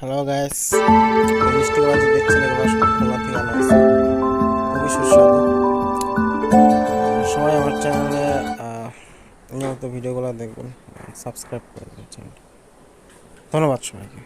Hello guys মিষ্টি কলা দেখছেন এগুলো খোলা থেকে আনা আছে। খুবই সুস্বাদু। সবাই আমার চ্যানেলে নিয়মিত ভিডিওগুলো দেখবেন সাবস্ক্রাইব করে দেবেন চ্যানেলটা। ধন্যবাদ সবাইকে।